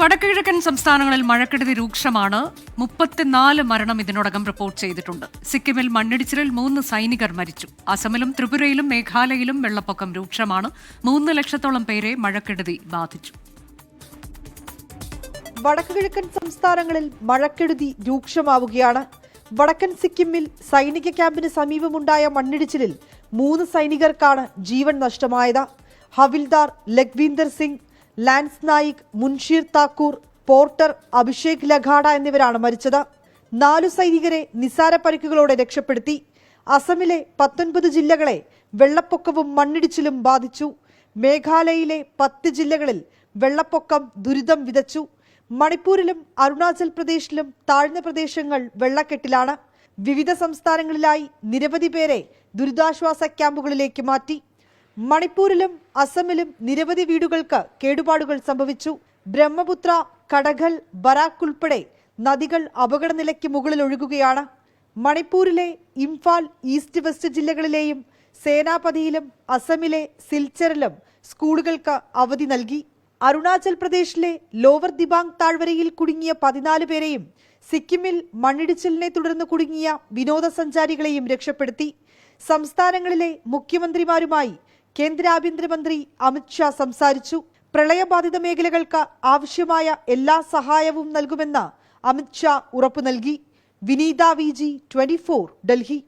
വടക്കുകിഴക്കൻ സംസ്ഥാനങ്ങളിൽ മഴക്കെടുതി രൂക്ഷമാണ്. മുപ്പത്തിനാല് മരണം ഇതിനോടകം റിപ്പോർട്ട് ചെയ്തിട്ടുണ്ട്. സിക്കിമിൽ മണ്ണിടിച്ചിലിൽ മൂന്ന് സൈനികർ മരിച്ചു. അസമിലും ത്രിപുരയിലും മേഘാലയയിലും വെള്ളപ്പൊക്കം രൂക്ഷമാണ്. മൂന്ന് ലക്ഷത്തോളം പേരെ മഴക്കെടുതി ബാധിച്ചു. വടക്കുകിഴക്കൻ സംസ്ഥാനങ്ങളിൽ മഴക്കെടുതി രൂക്ഷമാവുകയാണ്. വടക്കൻ സിക്കിമിൽ സൈനിക ക്യാമ്പിന് സമീപമുണ്ടായ മണ്ണിടിച്ചിലിൽ മൂന്ന് സൈനികർക്കാണ് ജീവൻ നഷ്ടമായത്. ഹവിൽദാർ ലഖ്വീന്ദർ സിംഗ് ലാൻസ് നായിക് മുൻഷീർ താക്കൂർ പോർട്ടർ അഭിഷേക് ലഖാഡ എന്നിവരാണ് മരിച്ചത്. നാലു സൈനികരെ നിസാര പരിക്കുകളോടെ രക്ഷപ്പെടുത്തി. അസമിലെ പത്തൊൻപത് ജില്ലകളെ വെള്ളപ്പൊക്കവും മണ്ണിടിച്ചിലും ബാധിച്ചു. മേഘാലയയിലെ പത്ത് ജില്ലകളിൽ വെള്ളപ്പൊക്കം ദുരിതം വിതച്ചു. മണിപ്പൂരിലും അരുണാചൽ പ്രദേശിലും താഴ്ന്ന പ്രദേശങ്ങൾ വെള്ളക്കെട്ടിലാണ്. വിവിധ സംസ്ഥാനങ്ങളിലായി നിരവധി പേരെ ദുരിതാശ്വാസ ക്യാമ്പുകളിലേക്ക് മാറ്റി. മണിപ്പൂരിലും അസമിലും നിരവധി വീടുകൾക്ക് കേടുപാടുകൾ സംഭവിച്ചു. ബ്രഹ്മപുത്ര കടകൽ ബരാക്ക് ഉൾപ്പെടെ നദികൾ അപകടനിലയ്ക്ക് മുകളിൽ ഒഴുകുകയാണ്. മണിപ്പൂരിലെ ഇംഫാൽ ഈസ്റ്റ് വെസ്റ്റ് ജില്ലകളിലെയും സേനാപതിയിലും അസമിലെ സിൽച്ചറിലും സ്കൂളുകൾക്ക് അവധി നൽകി. അരുണാചൽ പ്രദേശിലെ ലോവർ ദിബാങ് താഴ്വരയിൽ കുടുങ്ങിയ പതിനാല് പേരെയും സിക്കിമിൽ മണ്ണിടിച്ചിലിനെ തുടർന്ന് കുടുങ്ങിയ വിനോദസഞ്ചാരികളെയും രക്ഷപ്പെടുത്തി. സംസ്ഥാനങ്ങളിലെ മുഖ്യമന്ത്രിമാരുമായി കേന്ദ്ര ആഭ്യന്തരമന്ത്രി അമിത്ഷാ സംസാരിച്ചു. പ്രളയബാധിത മേഖലകൾക്ക് ആവശ്യമായ എല്ലാ സഹായവും നൽകുമെന്ന് അമിത്ഷാ ഉറപ്പു നൽകി. Vineetha V G Delhi.